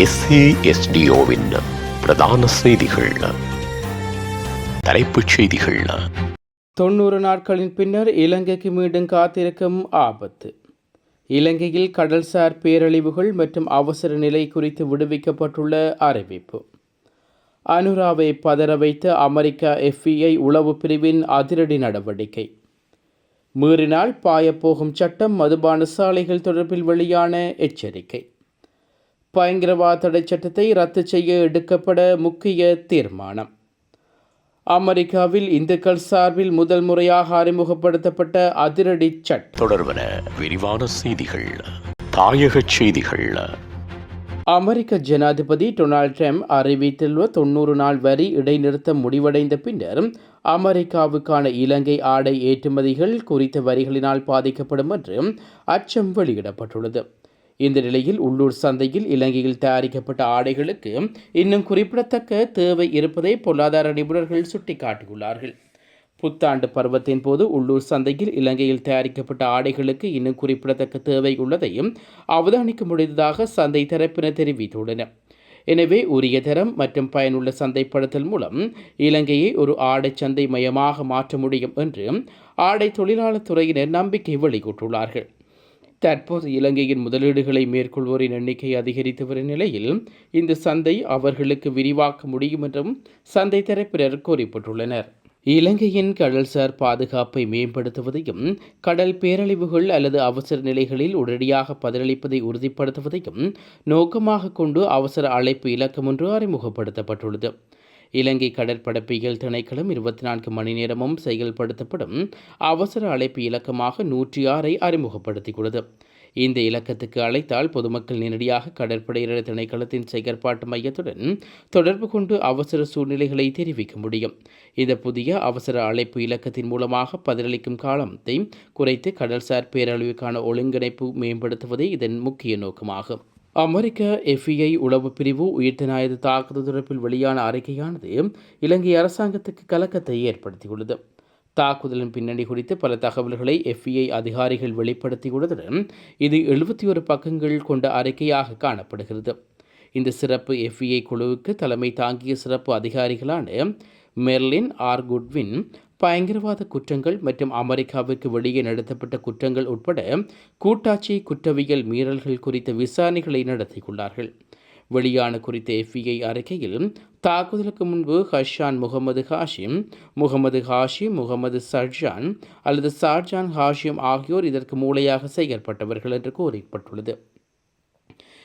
எஸ்ஏஎஸ்டிஓவின் பிரதான செய்திகள். தலைப்புச் செய்திகள். தொண்ணூறு நாட்களின் பின்னர் இலங்கைக்கு மீண்டும் காத்திருக்கும் ஆபத்து. இலங்கையில் கடல்சார் பேரழிவுகள் மற்றும் அவசர நிலை குறித்து விடுவிக்கப்பட்டுள்ள அறிவிப்பு. அனுராவை பதற வைத்த அமெரிக்கா எஃப்இஐ உளவு பிரிவின் அதிரடி நடவடிக்கை. மீறினால் பாயப்போகும் சட்டம் மதுபான சாலைகள் தொடர்பில் வெளியான எச்சரிக்கை. பயங்கரவாத தடை சட்டத்தை ரத்து செய்ய எடுக்கப்பட முக்கிய தீர்மானம். அமெரிக்காவில் இந்துக்கள் சார்பில் முதல் முறையாக அறிமுகப்படுத்தப்பட்ட அதிரடி சட்டம் தொடர்பன விரிவான செய்திகள் தாயகச் செய்திகள். அமெரிக்க ஜனாதிபதி டொனால்ட் ட்ரம்ப் அறிவித்துள்ள தொண்ணூறு நாள் வரி இடைநிறுத்தம் முடிவடைந்த பின்னர் அமெரிக்காவுக்கான இலங்கை ஆடை ஏற்றுமதிகள் குறித்த வரிகளினால் பாதிக்கப்படும் என்று அச்சம் வெளியிடப்பட்டுள்ளது. இந்த நிலையில் உள்ளூர் சந்தையில் இலங்கையில் தயாரிக்கப்பட்ட ஆடைகளுக்கு இன்னும் குறிப்பிடத்தக்க தேவை இருப்பதை பொருளாதார நிபுணர்கள் சுட்டிக்காட்டியுள்ளார்கள். புத்தாண்டு பருவத்தின் போது உள்ளூர் சந்தையில் இலங்கையில் தயாரிக்கப்பட்ட ஆடைகளுக்கு இன்னும் குறிப்பிடத்தக்க தேவை உள்ளதையும் அவதானிக்க முடிந்ததாக சந்தை தரப்பினர் தெரிவித்துள்ளனர். எனவே உரிய தரம் மற்றும் பயனுள்ள சந்தைப்படுத்தல் மூலம் இலங்கையை ஒரு ஆடை சந்தை மையமாக மாற்ற முடியும் என்று ஆடை தொழிலாளர் துறையினர் நம்பிக்கை வெளியிட்டுள்ளார்கள். தற்போது இலங்கையின் முதலீடுகளை மேற்கொள்வோரின் எண்ணிக்கை அதிகரித்து வரும் நிலையில் இந்த சந்தை அவர்களுக்கு விரிவாக்க முடியும் என்றும் சந்தை தரப்பினர் கூறப்பட்டுள்ளனர். இலங்கையின் கடல்சார் பாதுகாப்பை மேம்படுத்துவதையும் கடல் பேரழிவுகள் அல்லது அவசர நிலைகளில் உடனடியாக பதிலளிப்பதை உறுதிப்படுத்துவதையும் நோக்கமாக கொண்டு அவசர அழைப்பு இலக்கம் ஒன்று அறிமுகப்படுத்தப்பட்டுள்ளது. இலங்கை கடற்படப்பியல் திணைக்களம் இருபத்தி நான்கு மணி நேரமும் செயல்படுத்தப்படும் அவசர அழைப்பு இலக்கமாக நூற்றி ஆறை அறிமுகப்படுத்தியுள்ளது இந்த இலக்கத்துக்கு அழைத்தால் பொதுமக்கள் நேரடியாக கடற்படையினர் திணைக்களத்தின் செயற்பாட்டு மையத்துடன் தொடர்பு கொண்டு அவசர சூழ்நிலைகளை தெரிவிக்க முடியும். இந்த புதிய அவசர அழைப்பு இலக்கத்தின் மூலமாக பதிலளிக்கும் காலத்தை குறைத்து கடல்சார் பேரழிவுக்கான ஒழுங்கிணைப்பு மேம்படுத்துவதே இதன் முக்கிய நோக்கமாகும். அமெரிக்க எஃப்இஐ உளவு பிரிவு உயிர்த்தினாயுத தாக்குதல் தொடர்பில் வெளியான அறிக்கையானது இலங்கை அரசாங்கத்துக்கு கலக்கத்தை ஏற்படுத்தியுள்ளது. தாக்குதலின் பின்னணி குறித்து பல தகவல்களை எஃப்இஐ அதிகாரிகள் வெளிப்படுத்தியுள்ளதுடன் இது எழுபத்தி ஒரு பக்கங்கள் கொண்ட அறிக்கையாக காணப்படுகிறது. இந்த சிறப்பு எஃப்இஐ குழுவுக்கு தலைமை தாங்கிய சிறப்பு அதிகாரிகளான மெர்லின் ஆர் குட்வின் பயங்கரவாத குற்றங்கள் மற்றும் அமெரிக்காவிற்கு வெளியே நடத்தப்பட்ட குற்றங்கள் உட்பட கூட்டாட்சி குற்றவியல் மீறல்கள் குறித்த விசாரணைகளை நடத்தியுள்ளார்கள் வெளியான குறித்த எஃப்இஐ அறிக்கையில் தாக்குதலுக்கு முன்பு ஹஷான் முகமது ஹாஷிம் முகமது ஹாஷிம் முகமது சர்ஜான் அல்லது சார்ஜான் ஹாஷிம் ஆகியோர் இதற்கு மூளையாக செயற்பட்டவர்கள் என்று கூறப்பட்டுள்ளது.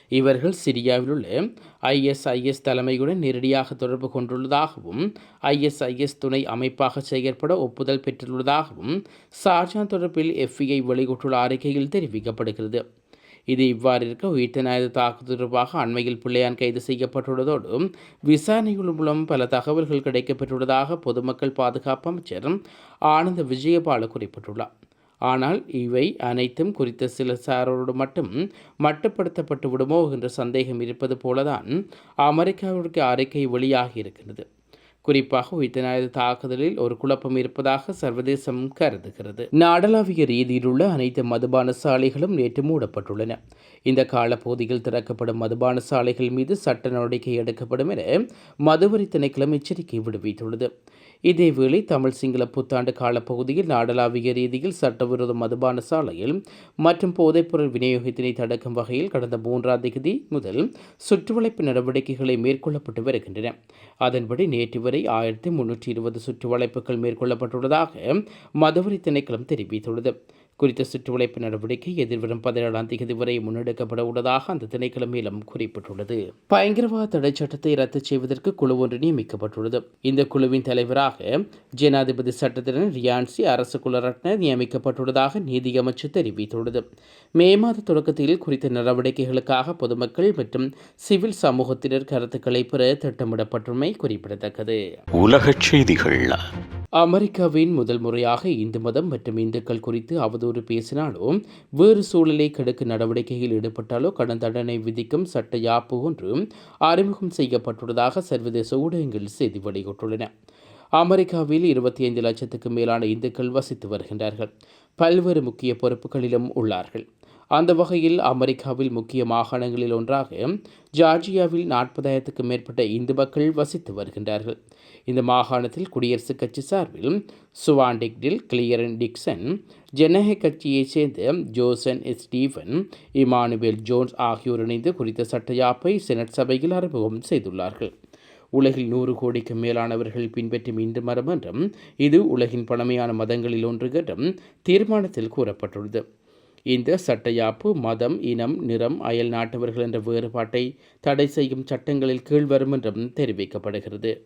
இவர்கள் சிரியாவில் உள்ள ஐஎஸ்ஐஎஸ் தலைமையுடன் நேரடியாக தொடர்பு கொண்டுள்ளதாகவும் ஐஎஸ்ஐஎஸ் துணை அமைப்பாக செயற்பட ஒப்புதல் பெற்றுள்ளதாகவும் ஷார்ஜான் தொடர்பில் எஃப்இஐ வெளியிட்டுள்ள அறிக்கையில் தெரிவிக்கப்படுகிறது. இது இவ்வாறு இருக்க உயிர்த்தநாயுத தாக்குதல் தொடர்பாக அண்மையில் பிள்ளையான் கைது செய்யப்பட்டுள்ளதோடு விசாரணைகள் மூலம் பல தகவல்கள் கிடைக்கப்பெற்றுள்ளதாக பொதுமக்கள் பாதுகாப்பு அமைச்சர் ஆனந்த விஜயபால குறிப்பிட்டுள்ளார். ஆனால் இவை அனைத்தும் குறித்த சில சாரோடு மட்டும் மட்டுப்படுத்தப்பட்டு விடுமோ என்ற சந்தேகம் இருப்பது போலதான் அமெரிக்காவிற்கு அறிக்கை வெளியாகி இருக்கின்றது. குறிப்பாக உயிர்த்தநாயுத தாக்குதலில் ஒரு குழப்பம் இருப்பதாக சர்வதேசம் கருதுகிறது. நாடளாவிய ரீதியிலுள்ள அனைத்து மதுபான சாலைகளும் நேற்று மூடப்பட்டுள்ளன. இந்த காலப்பகுதியில் திறக்கப்படும் மதுபான சாலைகள் மீது சட்ட நடவடிக்கை எடுக்கப்படும் என மதுவரி திணைக்களம் எச்சரிக்கை விடுவித்துள்ளது. இதேவேளை தமிழ் சிங்கள புத்தாண்டு காலப்பகுதியில் நாடளாவிய ரீதியில் சட்டவிரோத மதுபான சாலையில் மற்றும் போதைப்பொருள் விநியோகத்தினை தடுக்கும் வகையில் கடந்த மூன்றாம் தேதி முதல் சுற்றுவளைப்பு நடவடிக்கைகளை மேற்கொள்ளப்பட்டு வருகின்றன. அதன்படி நேற்று வரை ஆயிரத்தி முன்னூற்றி இருபது சுற்றுவளைப்புகள் மேற்கொள்ளப்பட்டுள்ளதாக மதுவரி திணைக்களம் தெரிவித்துள்ளது. குறித்த சுற்றுவளைப்பு நடவடிக்கை எதிர்வரும் பதினேழாம் தேதி வரை முன்னெடுக்கப்பட உள்ளதாக அந்த திணைக்களம் மேலும் குறிப்பிட்டுள்ளது. பயங்கரவாத தடை சட்டத்தை ரத்து செய்வதற்கு குழு ஒன்று நியமிக்கப்பட்டுள்ளது. இந்த குழுவின் தலைவராக ஜனாதிபதி சட்டத்தினர் ரியான்சி அரசு குலரட்ன நியமிக்கப்பட்டுள்ளதாக நீதி அமைச்சு தெரிவித்துள்ளது. மே மாத தொடக்கத்தில் குறித்த நடவடிக்கைகளுக்காக பொதுமக்கள் மற்றும் சிவில் சமூகத்தினர் கருத்துக்களை பெற திட்டமிடப்பட்டுள்ளமை குறிப்பிடத்தக்கது. உலகச் செய்திகள் அமெரிக்காவின் முதல் முறையாக இந்து மதம் மற்றும் இந்துக்கள் குறித்து அவதூறு பேசினாலோ வேறு சூழலை கெடுக்க நடவடிக்கையில் ஈடுபட்டாலோ கடன் தண்டனை விதிக்கும் சட்ட யாப்பு ஒன்று அறிமுகம் செய்யப்பட்டுள்ளதாக சர்வதேச ஊடகங்கள் செய்தி வெளியிட்டுள்ளன. அமெரிக்காவில் இருபத்தி ஐந்து லட்சத்துக்கு மேலான இந்துக்கள் வசித்து வருகின்றார்கள். பல்வேறு முக்கிய பொறுப்புகளிலும் உள்ளார்கள். அந்த வகையில் அமெரிக்காவில் முக்கிய மாகாணங்களில் ஒன்றாக ஜார்ஜியாவில் நாற்பதாயிரத்துக்கும் மேற்பட்ட இந்து மக்கள் வசித்து வருகின்றார்கள். இந்த மாகாணத்தில் குடியரசுக் கட்சி சார்பில் சுவாண்டிக்டில் கிளியரன் டிக்சன் ஜனநாயக கட்சியைச் சேர்ந்த ஜோசன் எஸ். ஸ்டீவன் இமானுவேல் ஜோன்ஸ் ஆகியோர் இணைந்து குறித்த சட்டயாப்பை செனட் சபையில் அறிமுகம் செய்துள்ளார்கள். உலகில் நூறு கோடிக்கு மேலானவர்கள் பின்பற்றும் இந்து மரம் என்றும் இது உலகின் பழமையான மதங்களில் ஒன்று என்றும் தீர்மானத்தில் கூறப்பட்டுள்ளது. இந்த சட்டயாப்பு மதம் இனம் நிறம் அயல் நாட்டவர்கள் என்ற வேறுபாட்டை தடை செய்யும் சட்டங்களில் கீழ் வரும் என்றும் தெரிவிக்கப்படுகிறது.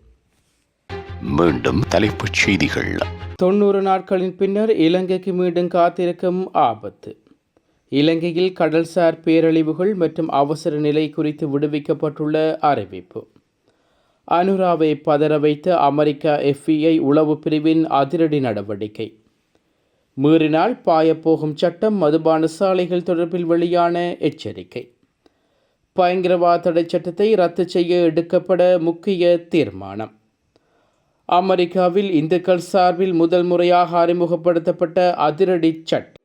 மீண்டும் தலைப்புச் செய்திகள். தொண்ணூறு நாட்களின் பின்னர் இலங்கைக்கு மீண்டும் காத்திருக்கும் ஆபத்து. இலங்கையில் கடல்சார் பேரழிவுகள் மற்றும் அவசர நிலை குறித்து விடுவிக்கப்பட்டுள்ள அறிவிப்பு. அனுராவை பதற வைத்த அமெரிக்கா எஃபிஐ உளவு பிரிவின் அதிரடி நடவடிக்கை. மீறினால் பாயப்போகும் சட்டம் மதுபான சாலைகள் தொடர்பில் வெளியான எச்சரிக்கை. பயங்கரவாத தடை சட்டத்தை ரத்து செய்ய எடுக்கப்பட முக்கிய தீர்மானம். அமெரிக்காவில் இந்துக்கள் சார்பில் முதல் முறையாக அறிமுகப்படுத்தப்பட்ட அதிரடி சட்டம்.